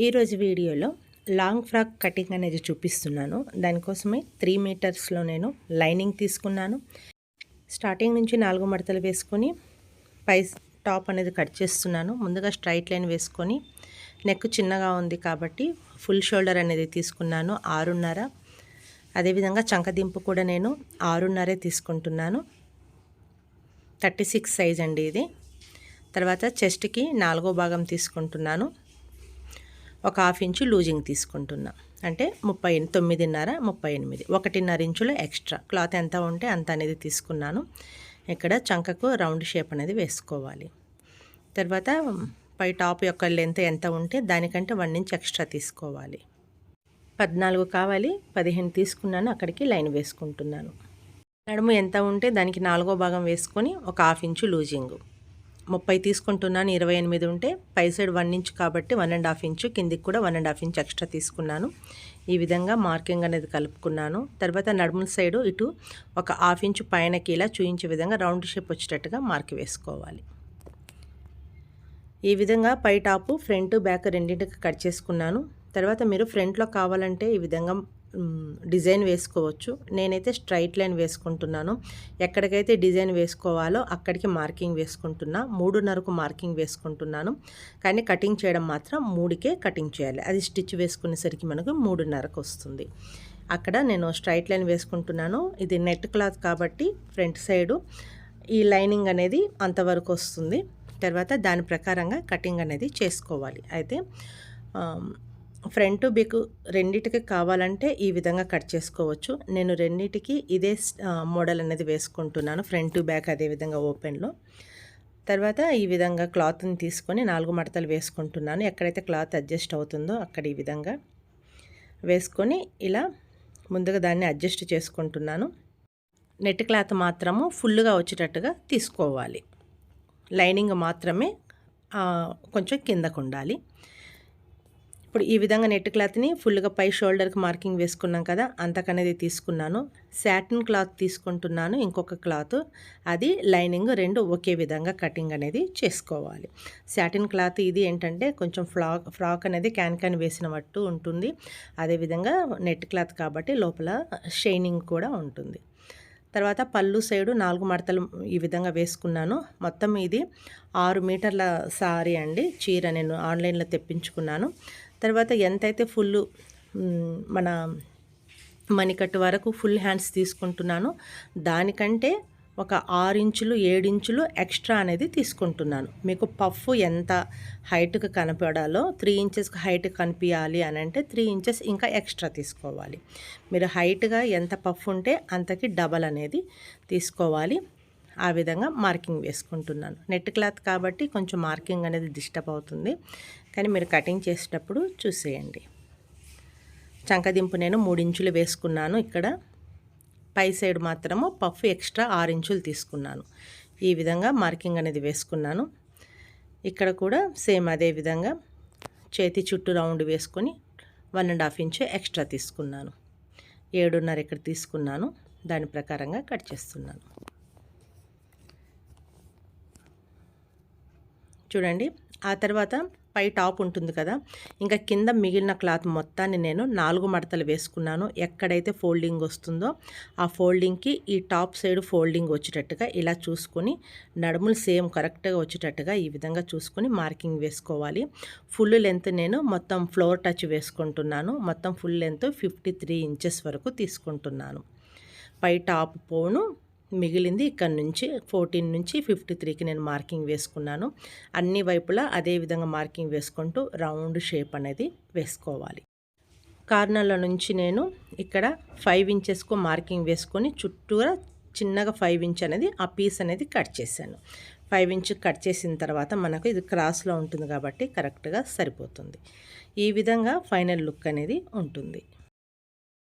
ఈరోజు వీడియోలో long frock cutting అనేది చూపిస్తున్నాను. దానికోసమే త్రీ మీటర్స్లో నేను లైనింగ్ తీసుకున్నాను. స్టార్టింగ్ నుంచి నాలుగు మడతలు వేసుకొని పై టాప్ అనేది కట్ చేస్తున్నాను. ముందుగా స్ట్రైట్ లైన్ వేసుకొని నెక్ చిన్నగా ఉంది కాబట్టి ఫుల్ షోల్డర్ అనేది తీసుకున్నాను ఆరున్నర. అదేవిధంగా చంకదింపు కూడా నేను ఆరున్నరే తీసుకుంటున్నాను. థర్టీ సిక్స్ సైజ్ అండి ఇది. తర్వాత చెస్ట్కి నాలుగో భాగం తీసుకుంటున్నాను. ఒక హాఫ్ ఇంచు లూజింగ్ తీసుకుంటున్నా. అంటే ముప్పై తొమ్మిదిన్నర ముప్పై ఎనిమిది. ఒకటిన్నర ఇంచులు ఎక్స్ట్రా. క్లాత్ ఎంత ఉంటే అంత అనేది తీసుకున్నాను. ఇక్కడ చంకకు రౌండ్ షేప్ అనేది వేసుకోవాలి. తర్వాత పై టాప్ యొక్క లెంత్ ఎంత ఉంటే దానికంటే వన్ ఇంచ్ ఎక్స్ట్రా తీసుకోవాలి. పద్నాలుగు కావాలి. పదిహేను తీసుకున్నాను. అక్కడికి లైన్ వేసుకుంటున్నాను. నడుము ఎంత ఉంటే దానికి నాలుగో భాగం వేసుకొని ఒక హాఫ్ ఇంచు లూజింగు. ముప్పై తీసుకుంటున్నాను ఇరవై ఎనిమిది ఉంటే పై సైడ్ వన్ ఇంచ్ కాబట్టి వన్ అండ్ హాఫ్ ఇంచు కిందికి కూడా one and half inch extra తీసుకున్నాను. ఈ విధంగా మార్కింగ్ అనేది కలుపుకున్నాను. తర్వాత నడుముల సైడు ఇటు ఒక హాఫ్ ఇంచు పైనకి ఇలా చూయించే విధంగా రౌండ్ షేప్ వచ్చేటట్టుగా మార్క్ వేసుకోవాలి. ఈ విధంగా పై టాపు ఫ్రంట్ బ్యాక్ రెండింటికి కట్ చేసుకున్నాను. తర్వాత మీరు ఫ్రంట్లో కావాలంటే ఈ విధంగా డిజైన్ వేసుకోవచ్చు. నేనైతే స్ట్రైట్ లైన్ వేసుకుంటున్నాను. ఎక్కడికైతే డిజైన్ వేసుకోవాలో అక్కడికి మార్కింగ్ వేసుకుంటున్నా. మూడున్నరకు మార్కింగ్ వేసుకుంటున్నాను. కానీ కటింగ్ చేయడం మాత్రం మూడుకే కటింగ్ చేయాలి. అది స్టిచ్ వేసుకునేసరికి మనకు మూడున్నరకు వస్తుంది. అక్కడ నేను స్ట్రైట్ లైన్ వేసుకుంటున్నాను. ఇది నెట్ క్లాత్ కాబట్టి ఫ్రంట్ సైడు ఈ లైనింగ్ అనేది అంతవరకు వస్తుంది. తర్వాత దాని ప్రకారంగా కటింగ్ అనేది చేసుకోవాలి. అయితే ఫ్రంట్ బిక్ రెండిటికి కావాలంటే ఈ విధంగా కట్ చేసుకోవచ్చు. నేను రెండిటికి ఇదే మోడల్ అనేది వేసుకుంటున్నాను ఫ్రంట్ బ్యాక్ అదే విధంగా ఓపెన్లో తర్వాత ఈ విధంగా క్లాత్ని తీసుకొని నాలుగు మడతలు వేసుకుంటున్నాను. ఎక్కడైతే క్లాత్ అడ్జస్ట్ అవుతుందో అక్కడ ఈ విధంగా వేసుకొని ఇలా ముందుగా దాన్ని అడ్జస్ట్ చేసుకుంటున్నాను. నెట్ క్లాత్ మాత్రము ఫుల్గా వచ్చేటట్టుగా తీసుకోవాలి. లైనింగ్ మాత్రమే కొంచెం కిందకు ఉండాలి ఇప్పుడు ఈ విధంగా నెట్ క్లాత్ని ఫుల్గా పై షోల్డర్కి మార్కింగ్ వేసుకున్నాం కదా అంతకనేది తీసుకున్నాను. శాటిన్ క్లాత్ తీసుకుంటున్నాను ఇంకొక క్లాత్. అది లైనింగ్ రెండు ఒకే విధంగా కటింగ్ అనేది చేసుకోవాలి. శాటిన్ క్లాత్ ఇది ఏంటంటే కొంచెం ఫ్రాక్ ఫ్రాక్ అనేది క్యాన్ క్యాన్ వేసినట్టు ఉంటుంది. అదేవిధంగా నెట్ క్లాత్ కాబట్టి లోపల షైనింగ్ కూడా ఉంటుంది. తర్వాత పళ్ళు సైడు నాలుగు మడతలు ఈ విధంగా వేసుకున్నాను. మొత్తం ఇది ఆరు మీటర్ల సారీ అండి. చీర నేను ఆన్లైన్లో తెప్పించుకున్నాను. తర్వాత ఎంతైతే ఫుల్ మన మణికట్టు వరకు ఫుల్ హ్యాండ్స్ తీసుకుంటున్నానో దానికంటే ఒక ఆరు ఇంచులు ఏడించులు ఎక్స్ట్రా అనేది తీసుకుంటున్నాను. మీకు పఫ్ ఎంత హైట్కి కనపడాలో త్రీ ఇంచెస్కి హైట్ కనిపించాలి అని అంటే త్రీ ఇంచెస్ ఇంకా ఎక్స్ట్రా తీసుకోవాలి. మీరు హైట్గా ఎంత పఫ్ ఉంటే అంతకి డబల్ అనేది తీసుకోవాలి. ఆ విధంగా మార్కింగ్ వేసుకుంటున్నాను. నెట్ క్లాత్ కాబట్టి కొంచెం మార్కింగ్ అనేది డిస్టర్బ్ అవుతుంది. కానీ మీరు కటింగ్ చేసేటప్పుడు చూసేయండి. చంకదింపు నేను మూడించులు వేసుకున్నాను ఇక్కడ. పై సైడ్ మాత్రము పఫ్ ఎక్స్ట్రా ఆరు ఇంచులు తీసుకున్నాను. ఈ విధంగా మార్కింగ్ అనేది వేసుకున్నాను. ఇక్కడ కూడా సేమ్ అదే విధంగా చేతి చుట్టూ రౌండ్ వేసుకొని one and half inch extra తీసుకున్నాను. ఏడున్నర ఇక్కడ తీసుకున్నాను. దాని ప్రకారంగా కట్ చేస్తున్నాను. చూడండి ఆ తర్వాత పై టాప్ ఉంటుంది కదా. ఇంకా కింద మిగిలిన క్లాత్ మొత్తాన్ని నేను నాలుగు మడతలు వేసుకున్నాను. ఎక్కడైతే ఫోల్డింగ్ వస్తుందో ఆ ఫోల్డింగ్కి ఈ టాప్ సైడ్ ఫోల్డింగ్ వచ్చేటట్టుగా ఇలా చూసుకొని నడుములు సేమ్ కరెక్ట్గా వచ్చేటట్టుగా ఈ విధంగా చూసుకొని మార్కింగ్ వేసుకోవాలి. ఫుల్ లెంత్ నేను మొత్తం ఫ్లోర్ టచ్ వేసుకుంటున్నాను. మొత్తం full length fifty three inches వరకు తీసుకుంటున్నాను. పై టాప్ పోను మిగిలింది ఇక్కడ నుంచి ఫోర్టీన్ నుంచి ఫిఫ్టీ త్రీకి నేను మార్కింగ్ వేసుకున్నాను. అన్ని వైపులా అదే విధంగా మార్కింగ్ వేసుకుంటూ రౌండ్ షేప్ అనేది వేసుకోవాలి. కార్నర్ల నుంచి నేను ఇక్కడ ఫైవ్ ఇంచెస్కు మార్కింగ్ వేసుకొని చుట్టూరా చిన్నగా ఫైవ్ ఇంచ్ అనేది ఆ పీస్ అనేది కట్ చేశాను. ఫైవ్ ఇంచ్ కట్ చేసిన తర్వాత మనకు ఇది క్రాస్లో ఉంటుంది కాబట్టి కరెక్ట్గా సరిపోతుంది. ఈ విధంగా ఫైనల్ లుక్ అనేది ఉంటుంది.